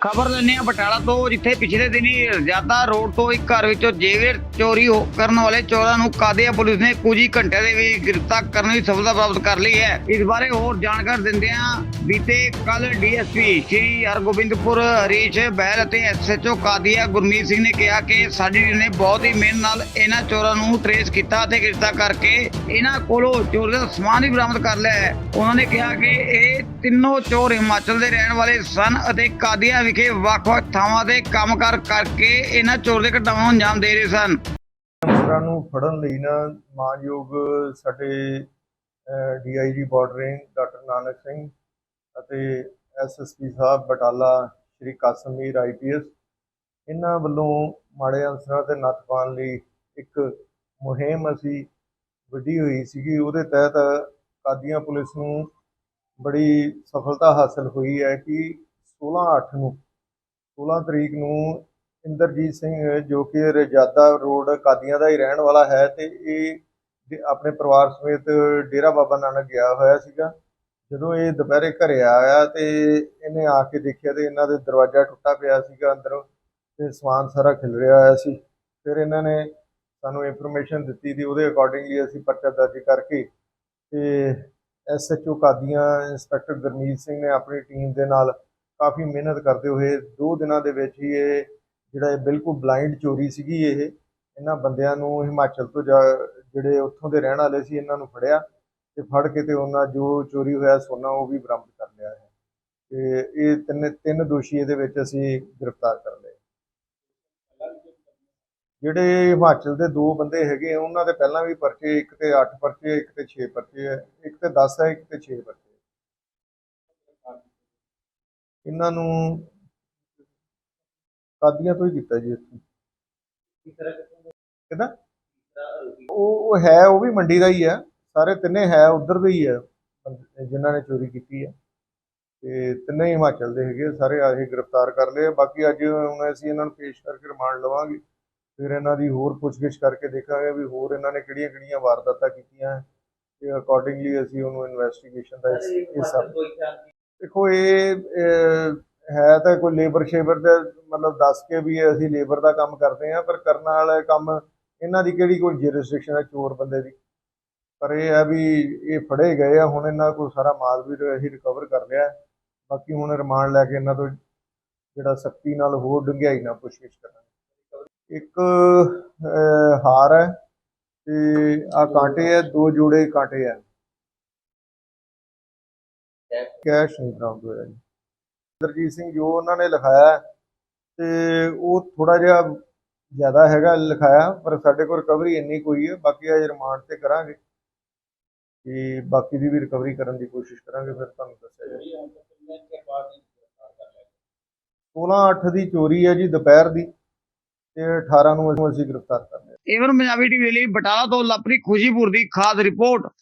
ਖਬਰ ਲੈਣੇ ਆ ਬਟਾਲਾ ਤੋਂ, ਜਿੱਥੇ ਪਿਛਲੇ ਦਿਨੀ ਰਜਾਦਾ ਰੋਡ ਤੋਂ ਇੱਕ ਘਰ ਵਿੱਚੋਂ ਜੇਵਰ ਚੋਰੀ ਕਰਨ ਵਾਲੇ ਚੋਰਾਂ ਨੂੰ ਕਾਦੀਆ ਪੁਲਿਸ ਨੇ ਕੁਝ ਹੀ ਘੰਟਿਆਂ ਦੇ ਵਿੱਚ ਗ੍ਰਿਫਤਾਰ ਕਰਨ ਦੀ ਸਫਲਤਾ ਪ੍ਰਾਪਤ ਕਰ ਲਈ ਹੈ। ਇਸ ਬਾਰੇ ਹੋਰ ਜਾਣਕਾਰੀ ਦਿੰਦਿਆਂ ਬੀਤੇ ਕੱਲ ਡੀਐਸਪੀ ਸ਼੍ਰੀ ਹਰਗੋਬਿੰਦਪੁਰ ਹਰੀਸ਼ ਬਹਿਲ ਅਤੇ ਐਸਐਚਓ ਕਾਦੀਆ ਗੁਰਮੀਤ ਸਿੰਘ ਨੇ ਕਿਹਾ ਕਿ ਸਾਡੀ ਟੀਮ ਨੇ ਬਹੁਤ ਹੀ ਮਿਹਨਤ ਨਾਲ ਇਹਨਾਂ ਚੋਰਾਂ ਨੂੰ ਟਰੇਸ ਕੀਤਾ ਅਤੇ ਗ੍ਰਿਫਤਾਰ ਕਰਕੇ ਇਹਨਾਂ ਕੋਲੋਂ ਚੋਰੀ ਦਾ ਸਮਾਨ ਵੀ ਬਰਾਮਦ ਕਰ ਲਿਆ ਹੈ। ਉਹਨਾਂ ਨੇ ਕਿਹਾ ਕਿ ਇਹ ਤਿੰਨੋਂ ਚੋਰ ਹਿਮਾਚਲ ਦੇ ਰਹਿਣ ਵਾਲੇ ਸਨ ਅਤੇ ਕਾਦੀਆ ਵਿਖੇ ਵੱਖ-ਵੱਖ ਥਾਵਾਂ ਤੇ ਕੰਮਕਾਰ ਕਰਕੇ ਇਹਨਾਂ ਚੋਰ ਦੇ ਘਟਨਾਵਾਂ ਨੂੰ ਅੰਜਾਮ ਦੇ ਰਹੇ ਸਨ। ਅਨਸਰਾਂ ਨੂੰ ਫੜਨ ਲਈ ਨਾ ਮਾਨਯੋਗ ਸਾਡੇ DIG border range doctor Nanak Singh ਅਤੇ ਐਸਐਸਪੀ ਸਾਹਿਬ ਬਟਾਲਾ, ਸ਼੍ਰੀ ਕਾਸਮੀਰ ਆਈਪੀਐਸ ਇਹਨਾਂ ਵੱਲੋਂ ਮਾੜੇ ਅਨਸਰਾਂ ਤੇ ਨੱਥ ਪਾਉਣ ਲਈ ਇੱਕ ਮੁਹਿੰਮ ਅਸੀਂ ਵਿੱਢੀ ਹੋਈ ਸੀਗੀ। ਉਹਦੇ ਤਹਿਤ ਕਾਦੀਆਂ ਪੁਲਿਸ ਨੂੰ ਬੜੀ ਸਫਲਤਾ ਹਾਸਲ ਹੋਈ ਹੈ ਕਿ 16/8 ਨੂੰ 16 ਤਰੀਕ ਨੂੰ ਇੰਦਰਜੀਤ ਸਿੰਘ, ਜੋ ਕਿ ਰਜਾਦਾ ਰੋਡ ਕਾਦੀਆਂ ਦਾ ਹੀ ਰਹਿਣ ਵਾਲਾ ਹੈ ਤੇ ਇਹ ਆਪਣੇ ਪਰਿਵਾਰ ਸਮੇਤ ਡੇਰਾ ਬਾਬਾ ਨਾਨਕ ਗਿਆ ਹੋਇਆ ਸੀਗਾ। ਜਦੋਂ ਇਹ ਦੁਪਹਿਰੇ ਘਰੇ ਆਇਆ ਤੇ ਇਹਨੇ ਆ ਕੇ ਦੇਖਿਆ ਤੇ ਇਹਨਾਂ ਦੇ ਦਰਵਾਜ਼ਾ ਟੁੱਟਾ ਪਿਆ ਸੀਗਾ ਅੰਦਰੋਂ ਤੇ ਸਮਾਨ ਸਾਰਾ ਖਿਲ ਰਿਹਾ ਹੋਇਆ ਸੀ। ਫਿਰ ਇਹਨਾਂ ਨੇ ਸਾਨੂੰ ਇਨਫੋਰਮੇਸ਼ਨ ਦਿੱਤੀ ਤੇ ਉਹਦੇ ਅਕੋਰਡਿੰਗਲੀ ਅਸੀਂ ਪਰਚਾ ਦਰਜ ਕਰਕੇ ਤੇ ਐਸਐਚਓ ਕਾਦੀਆਂ ਇੰਸਪੈਕਟਰ ਗੁਰਮੀਤ ਸਿੰਘ ਨੇ ਆਪਣੀ ਟੀਮ ਦੇ ਨਾਲ ਕਾਫੀ ਮਿਹਨਤ ਕਰਦੇ ਹੋਏ, ਦੋ ਦਿਨਾਂ ਦੇ ਵਿੱਚ ਹੀ ਇਹ ਜਿਹੜਾ ਇਹ ਬਿਲਕੁਲ ਬਲਾਈਂਡ ਚੋਰੀ ਸੀਗੀ ਇਹ, ਇਹਨਾਂ ਬੰਦਿਆਂ ਨੂੰ ਹਿਮਾਚਲ ਤੋਂ ਜਾ- ਜਿਹੜੇ ਉੱਥੋਂ ਦੇ ਰਹਿਣ ਵਾਲੇ ਸੀ, ਇਹਨਾਂ ਨੂੰ ਫੜਿਆ ਤੇ ਫੜ ਕੇ ਤੇ ਉਹਨਾਂ ਜੋ ਚੋਰੀ ਹੋਇਆ ਸੋਨਾ ਉਹ ਵੀ ਬਰਾਮਦ ਕਰ ਲਿਆ ਹੈ। ਤੇ ਇਹ ਤਿੰਨ ਤਿੰਨ ਦੋਸ਼ੀ ਇਹਦੇ ਵਿੱਚ ਅਸੀਂ ਗ੍ਰਿਫਤਾਰ ਕਰ ਲਏ। ਜਿਹੜੇ ਹਿਮਾਚਲ ਦੇ ਦੋ ਬੰਦੇ ਹੈਗੇ ਉਹਨਾਂ ਦੇ ਪਹਿਲਾਂ ਵੀ ਪਰਚੇ, ਇੱਕ ਤੇ 8 ਪਰਚੇ, ਇੱਕ ਤੇ 6 ਪਰਚੇ ਹੈ, ਇੱਕ ਤੇ 10 ਹੈ, ਇੱਕ ਤੇ 6 ਪਰਚੇ। ਇਹਨਾਂ ਨੂੰ ਕਾਦੀਆਂ ਤੋਂ ਹੀ ਕੀਤਾ ਜੀ ਇੱਥੇ। ਕਿਹਦਾ ਉਹ ਉਹ ਹੈ, ਉਹ ਵੀ ਮੰਡੀ ਦਾ ਹੀ ਹੈ। ਸਾਰੇ ਤਿੰਨੇ ਹੈ, ਉਧਰ ਦੇ ਹੀ ਹੈ। ਬੰਦੇ ਜਿਨ੍ਹਾਂ ਨੇ ਚੋਰੀ ਕੀਤੀ ਹੈ। ਤੇ ਤਿੰਨੇ ਹਿਮਾਚਲ ਦੇ ਹੈਗੇ ਸਾਰੇ ਆਹੀ ਗ੍ਰਿਫਤਾਰ ਕਰ ਲਏ ਬਾਕੀ ਅੱਜ ਹੁਣ ਅਸੀਂ ਇਹਨਾਂ ਨੂੰ ਪੇਸ਼ ਕਰਕੇ ਰਿਮਾਂਡ ਲਵਾਂਗੇ। ਫਿਰ ਇਹਨਾਂ ਦੀ ਹੋਰ ਪੁੱਛਗਿੱਛ ਕਰਕੇ ਦੇਖਾਂਗੇ ਵੀ ਹੋਰ ਇਹਨਾਂ ਨੇ ਕਿਹੜੀਆਂ ਕਿਹੜੀਆਂ ਵਾਰਦਾਤਾਂ ਕੀਤੀਆਂ। ਹੈ ਤੇ ਅਕੋਰਡਿੰਗਲੀ ਅਸੀਂ ਉਹਨੂੰ ਇਨਵੈਸਟੀਗੇਸ਼ਨ ਦਾ ਹਿੱਸਾ ਦੇਖੋ, ਇਹ ਹੈ ਤਾਂ ਕੋਈ ਲੇਬਰ ਸ਼ੇਬਰ ਦਾ ਮਤਲਬ ਦੱਸ ਕੇ ਵੀ ਅਸੀਂ ਲੇਬਰ ਦਾ ਕੰਮ ਕਰਦੇ ਆ ਪਰ ਕਰਨ ਵਾਲਾ ਕੰਮ ਇਹਨਾਂ ਦੀ ਕਿਹੜੀ ਕੋਈ ਜੁਰਿਸਡਿਕਸ਼ਨ ਹੈ ਚੋਰ ਬੰਦੇ ਦੀ? ਪਰ ਇਹ ਹੈ ਵੀ ਇਹ ਫੜੇ ਗਏ ਆ, ਹੁਣ ਇਹਨਾਂ ਕੋਲ ਸਾਰਾ ਮਾਲ ਵੀ ਅਸੀਂ ਰਿਕਵਰ ਕਰ ਲਿਆ ਬਾਕੀ ਹੁਣ ਰਿਮਾਂਡ ਲੈ ਕੇ ਇਹਨਾਂ ਤੋਂ ਜਿਹੜਾ ਸਖਤੀ ਨਾਲ ਹੋਰ ਡੂੰਘਾਈ ਨਾਲ ਪੁੱਛਗਿੱਛ ਕਰਾਂਗੇ। ਇੱਕ ਹਾਰ ਹੈ ਤੇ ਆ ਕਾਂਟੇ ਹੈ, ਦੋ ਜੋੜੇ ਕਾਂਟੇ ਹੈ। ਕੈਸ਼ ਨਹੀਂ ਬਰਾਮਦ ਹੋਇਆ ਜੀ। ਇੰਦਰਜੀਤ ਸਿੰਘ ਜੋ ਉਹਨਾਂ ਨੇ ਲਿਖਾਇਆ ਤੇ ਉਹ ਥੋੜਾ ਜਿਹਾ ਜ਼ਿਆਦਾ ਹੈਗਾ ਲਿਖਾਇਆ, ਪਰ ਸਾਡੇ ਕੋਲ ਰਿਕਵਰੀ ਇੰਨੀ ਕੋਈ ਹੈ, ਬਾਕੀ ਅਜੇ ਰਿਮਾਂਡ ਤੇ ਕਰਾਂਗੇ। ਕਿ ਬਾਕੀ ਦੀ ਵੀ ਰਿਕਵਰੀ ਕਰਨ ਦੀ ਕੋਸ਼ਿਸ਼ ਕਰਾਂਗੇ, ਫਿਰ ਤੁਹਾਨੂੰ ਦੱਸਿਆ ਜਾਏਗਾ 16 8 ਦੀ ਚੋਰੀ ਹੈ ਜੀ ਦੁਪਹਿਰ ਦੀ, ਤੇ 18 ਨੂੰ ਅਸੀਂ ਗ੍ਰਿਫਤਾਰ ਕਰ ਲਿਆ। ਏਵਨ ਪੰਜਾਬੀ ਟੀਵੀ ਲਈ ਬਟਾਲਾ ਤੋਂ ਲਵਪ੍ਰੀਤ ਖੁਸ਼ੀਪੁਰ ਦੀ ਖਾਸ ਰਿਪੋਰਟ।